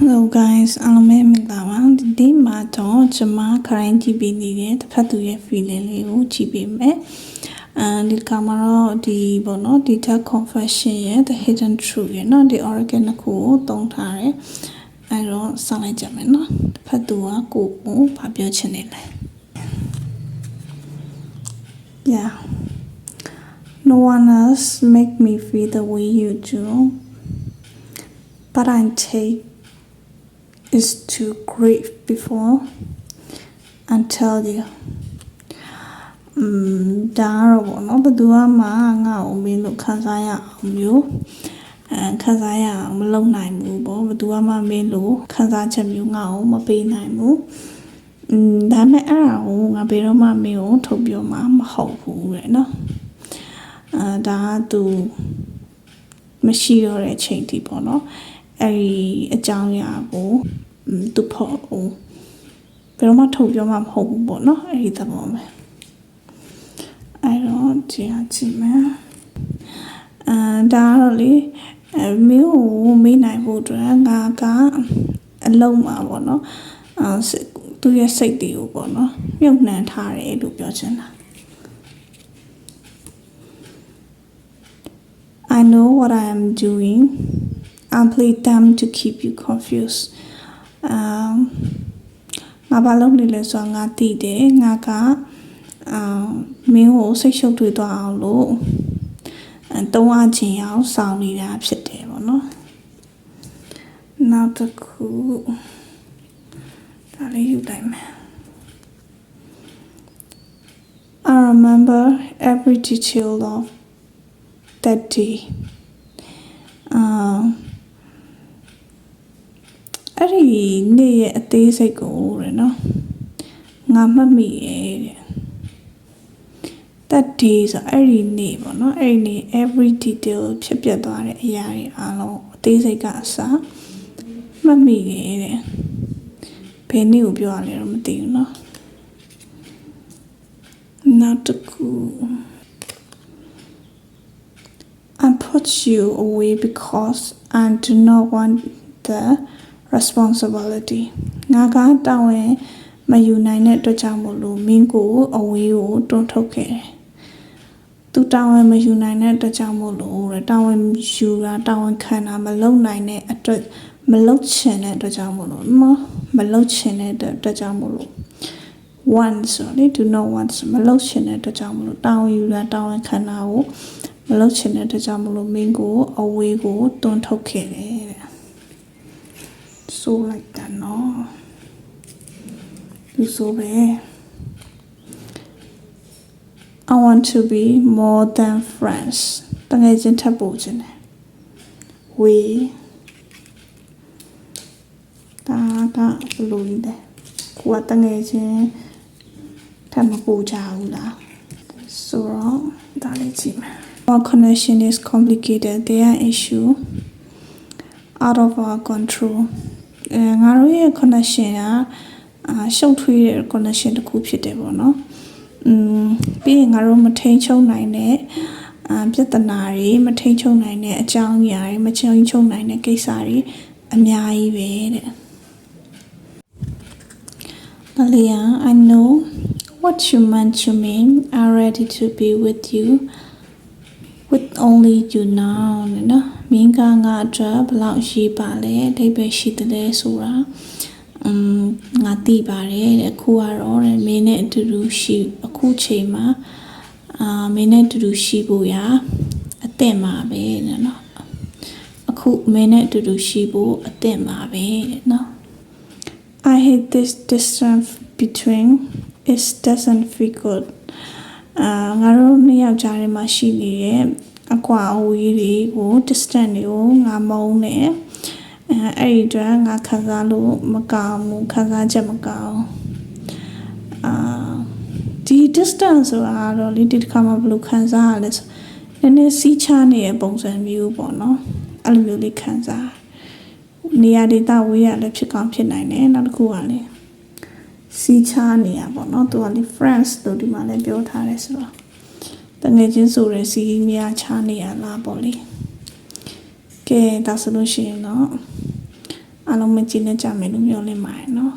Hello guys. I'm Migdawang. Today, my current ကြည့်ပေးနေတဲ့တစ်ဖက်သူရဲ့ feeling လေးကိုကြည့်ပေးမယ်အဲဒီကမှာတော့ဒီပေါ့နော် data confession ရဲ့ the hidden truth ရဲ့နော်ဒီ oracle နှစ်ခုကိုသုံးထားတယ်အဲတော့စောင့်လိုက်ကြမယ်နော်တစ်ဖက်သူကကိုကိုဘာပြောချင်နေလဲ Yeah. No one else make me feel the way you do. But I take is to grieve before and tell you ဒါတော့ဗောနော်ဘယ်သူမှငါ့ကိုမင်းလို့ခံစားရအောင်မျိုးအဲခံစားရအောင်မလုပ်နိုင်ဘူးဗောဘယ်သူမှမင်းလို့ခံစားချက်မျိုးငါ့ကိုမပေးနိုင်ဘူးอืมဒါပေမဲ့အဲ့ဒါကိုငါဘယ်တော့မှမင်းကိုထုတ်ပြောမှာမဟုတ်ဘူးတဲ့နော်အဲဒါကသူမရှိတော့တဲ့အချိန်တိပေါ့နော် အဲ့ဒီအကြောင်းအရာကိုอืมသူဖို့ဘယ်တော့မှထုတ်ပြောမှာမဟုတ်ဘူးပေါ့နော်အဲ့ဒီသဘောပဲအဲ့တော့ဒီအချင်းမယ်အဲဒါကတော့လေအဲမင်းကိုမေးနိုင်ဖို့အတွက်ငါကအလုံးမှာပေါ့နော်အာသူရဲ့စိတ်တွေကိုပေါ့နော်မြုပ်နှံထားတယ်လို့ပြောချင်တာ I know what I am doing. I'm playing them to keep you confused. Um ငါဘာလုပ်နေလဲဆိုတော့ငါသိတယ်ငါကအာမင်းကိုစိတ်ရှုပ်ထွေးသွားအောင်လို့အဲတုံးအချင်းအောင်စောင်းနေတာဖြစ်တယ်ပေါ့နော်နောက်တစ်ခုဒါလေးယူလိုက်မယ် I remember every detail of that day. Um အဲ့ဒီနေ့ရဲ့အသေးစိတ်ကိုရယ်နော်ငါမှတ်မိရဲ့တဲ့ that day ဆိုအဲ့ဒီနေ့ပေါ့နော်အဲ့ဒီနေ့ every detail ဖြစ်ပျက်သွားတဲ့အရာတွေအားလုံးအသေးစိတ်ကအစမှတ်မိရဲ့တဲ့ဘယ်နေ့ကိုပြောရလဲတော့မသိဘူးနော်နောက်တစ်ခု I put you away because I do not want the responsibility ငါကတောင်းရင်မယူနိုင်တဲ့အတွက်ကြောင့်မို့လို့မင်းကိုအဝေးကိုတွန်းထုတ်ခဲ့တယ်။သူတောင်းရင်မယူနိုင်တဲ့အတွက်ကြောင့်မို့လို့တဲ့တောင်းရင်ယူတာတောင်းရင်ခံတာမလုံနိုင်တဲ့အတွက်မလုံချင်တဲ့အတွက်ကြောင့်မို့လို့မမလုံချင်တဲ့အတွက်ကြောင့်မို့လို့ want ဆိုလေ do not want မလုံချင်တဲ့အတွက်ကြောင့်မို့လို့တောင်းယူတာတောင်းရင်ခံတာကိုမလုပ်ချင်တဲ့အတွက်ကြောင့်မလို့မင်းကိုအဝေးကိုတွန်းထုတ်ခဲ့တယ် တဲ့ဆိုလိုက်တာနော်ဒီဆိုပဲ I want to be more than friends တကယ်ချင်းထပ်ပို့ခြင်းတယ် we ဒါကဘယ်လိုလဲကိုကတကယ်ချင်းထပ်မပို့ကြဘူးလားဆိုတော့ဒါလေးကြည့်မယ် Our connection is complicated. There are issue out of our control. အဲငါတို့ရဲ့ connection ကအာရှုပ်ထွေးတဲ့ connection တစ်ခုဖြစ်တယ်ပေါ့နော်။อืมပြီးရင်ငါတို့မထိန်ချုံနိုင်တဲ့အာပြဿနာတွေမထိန်ချုံနိုင်တဲ့အကြောင်းအရာတွေမထိန်ချုံနိုင်တဲ့ကိစ္စတွေအများကြီးပဲတဲ့။ Malia, I know what you meant to me. I'm ready to be with you. With only you now နော်မင်းကငါအတွက်ဘယ်လောက်ရှိပါလဲအဓိပ္ပာယ်ရှိတယ်လဲဆိုတာอืมငါသိပါတယ်တဲ့အခုကတော့တဲ့မင်းနဲ့အတူတူရှိအခုချိန်မှာအာမင်းနဲ့အတူတူရှိဖို့ရာအသင့်ပါပဲတဲ့နော်အခုမင်းနဲ့အတူတူရှိဖို့အသင့်ပါပဲတဲ့နော် I hate this distance between it doesn't feel good အာငါတို့နှစ်ယောက်ကြားထဲမှာရှိနေတဲ့ အကွာအဝေးတွေကို distance တွေကိုငါမုန်းတယ်အဲအဲ့ဒီအတွက်ငါခံစားလို့မကောင်းဘူးခံစားချက်မကောင်းအာဒီ distance ဆိုတာတော့လေဒီတစ်ခါမှဘယ်လိုခံစားရလဲဆိုနည်းနည်းစီးချနေတဲ့ပုံစံမျိုးပေါ့နော်အဲ့လိုမျိုးလေးခံစားနေရာဒေသဝေးရလည်းဖြစ်ကောင်းဖြစ်နိုင်တယ်နောက်တစ်ခုကလည်းစီးချနေရပေါ့နော်သူကလေ France လို့ဒီမှာလည်းပြောထားတယ်ဆိုတော့ တငယ်ချင်းဆိုရယ်စီးများချနေရလားပေါ့လေကဲဒါဆိုလို့ရှိရင်တော့အားလုံးမကြည့်နဲ့ကြမယ်လို့ပြောလင်းပါတယ်နော်